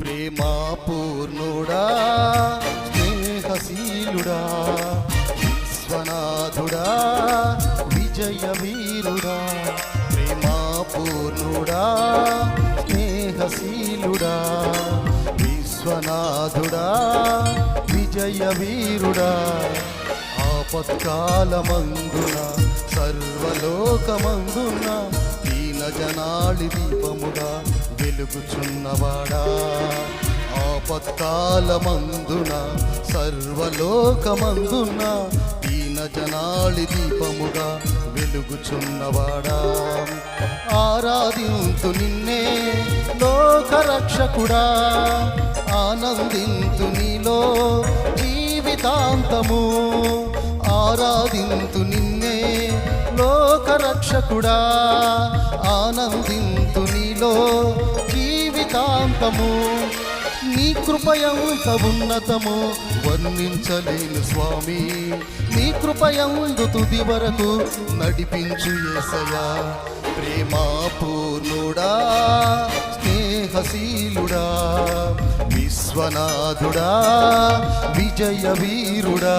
ప్రేమా పూర్ణుడా స్నేహశీలుడా విశ్వనాథుడా విజయ వీరుడా ప్రేమా పూర్ణుడా స్నేహశీలుడా విశ్వనాథుడా విజయ వీరుడా ఆపత్కాలమందున సర్వలోకమందున దీన జనాళి దీపముడా వెలుగుచున్నవాడా? ఆపత్కాలమందున సర్వలోకమందున దీన జనాళి దీపముగా వెలుగుచున్నవాడా? ఆరాధింతు నిన్నే లోకరక్షకుడా. ఆనందింతు నీలో జీవితాంతము. ఆరాధింతు నిన్నే లోకరక్షకుడా. ఆనందింతు నీలో ఏకాంతము నీ కృపయంత ఉన్నతము వర్ణించలేను స్వామి. నీ కృపయందు తుది వరకు నడిపించు ఏసయా ప్రేమా పూర్ణుడా స్నేహశీలుడా విశ్వనాథుడా విజయ వీరుడా